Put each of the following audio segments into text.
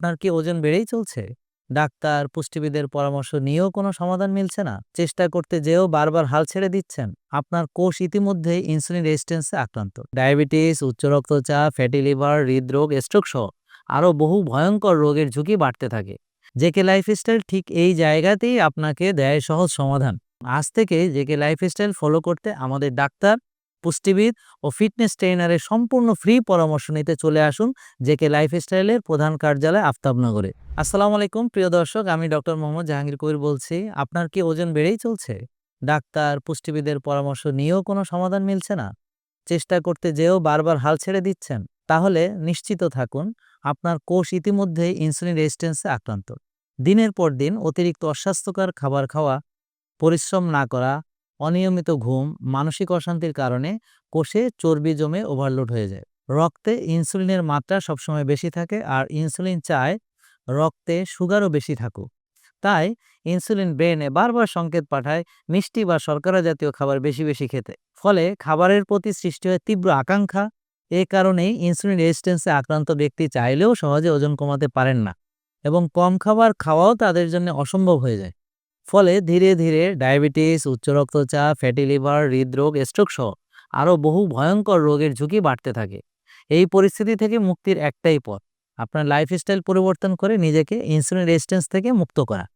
আপনার কি ওজন বেড়েই চলছে? ডাক্তার, পুষ্টিবিদের পরামর্শ নিয়েও কোনো সমাধান মিলছে না? চেষ্টা করতে যেয়েও বারবার হাল ছেড়ে দিচ্ছেন? আপনার কোষ ইতিমধ্যেই ইনসুলিন রেজিস্ট্যান্সে আক্রান্ত। ডায়াবেটিস, উচ্চ রক্তচাপ, ফ্যাটি লিভার, হৃদরোগ, স্ট্রোক সহ আরও বহু ভয়ঙ্কর রোগের ঝুঁকি বাড়তে থাকে। জেকে লাইফস্টাইল ঠিক এই জায়গাতেই আপনাকে দেয় সহজ সমাধান। আজ থেকে জেকে লাইফস্টাইল ফলো করতে আমাদের ডাক্তার, পুষ্টিবিদ ও ফিটনেস ট্রেইনারের সম্পূর্ণ ফ্রি পরামর্শ নিতে চলে আসুন জেকে লাইফস্টাইলের প্রধান কার্যালয় আফতাবনগরে। আসসালামু আলাইকুম প্রিয় দর্শক আমি ডক্টর মোহাম্মদ জাহাঙ্গীর কবির বলছি। আপনার কি ওজন বেড়েই চলছে? ডাক্তার, পুষ্টিবিদের পরামর্শ নিয়েও কোনো সমাধান মিলছে না? চেষ্টা করতে যেয়েও বারবার হাল ছেড়ে দিচ্ছেন? তাহলে নিশ্চিত থাকুন আপনার কোষ ইতিমধ্যেই ইনসুলিন রেজিস্ট্যান্সে আক্রান্ত। দিনের পর দিন অতিরিক্ত অস্বাস্থ্যকর খাবার খাওয়া, পরিশ্রম না করা, অনিয়মিত ঘুম, মানসিক অশান্তির কারণে কোষে চর্বি জমে ওভারলোড হয়ে যায়। রক্তে ইনসুলিনের মাত্রা সবসময় বেশি থাকে আর ইনসুলিন চায় রক্তে সুগারও বেশি থাকুক। তাই ইনসুলিন ব্রেনে বারবার সংকেত পাঠায় মিষ্টি বা শর্করা জাতীয় খাবার বেশি বেশি খেতে। ফলে খাবারের প্রতি সৃষ্টি হয় তীব্র আকাঙ্ক্ষা। এ কারণেই ইনসুলিন রেজিস্ট্যান্সে আক্রান্ত ব্যক্তি চাইলেও সহজে ওজন কমাতে পারেন না এবং কম খাবার খাওয়াও তাদের জন্য অসম্ভব হয়ে যায়। ফলে ধীরে ধীরে ডায়াবেটিস, উচ্চ রক্তচাপ, ফ্যাটি লিভার, হৃদরোগ, স্ট্রোক সহ আরও বহু ভয়ঙ্কর রোগের ঝুঁকি বাড়তে থাকে। এই পরিস্থিতি থেকে মুক্তির একটাই পথ আপনার লাইফস্টাইল পরিবর্তন করে নিজেকে ইনসুলিন রেজিস্ট্যান্স থেকে মুক্ত করা।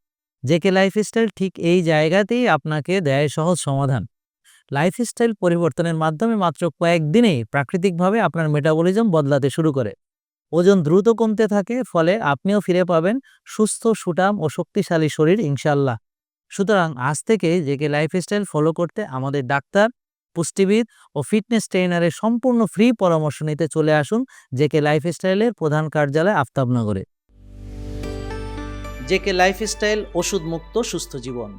জেকে লাইফস্টাইল ঠিক এই জায়গাতেই আপনাকে দেয় সহজ সমাধান। লাইফস্টাইল পরিবর্তনের মাধ্যমে মাত্র কয়েকদিনেই প্রাকৃতিকভাবে আপনার মেটাবলিজম বদলাতে শুরু করে। ওজন দ্রুত কমতে থাকে ফলে আপনিও ফিরে পাবেন সুস্থ, সুটাম ও শক্তিশালী শরীর ইনশাআল্লাহ। সুতরাং আজ থেকে জেকে লাইফস্টাইল ফলো করতে আমাদের ডাক্তার, পুষ্টিবিদ ও ফিটনেস ট্রেনারের সম্পূর্ণ ফ্রি পরামর্শ নিতে চলে আসুন জেকে লাইফস্টাইলের প্রধান কার্যালয় আফতাবনগরে। জেকে লাইফস্টাইল ওষুধ মুক্ত সুস্থ জীবন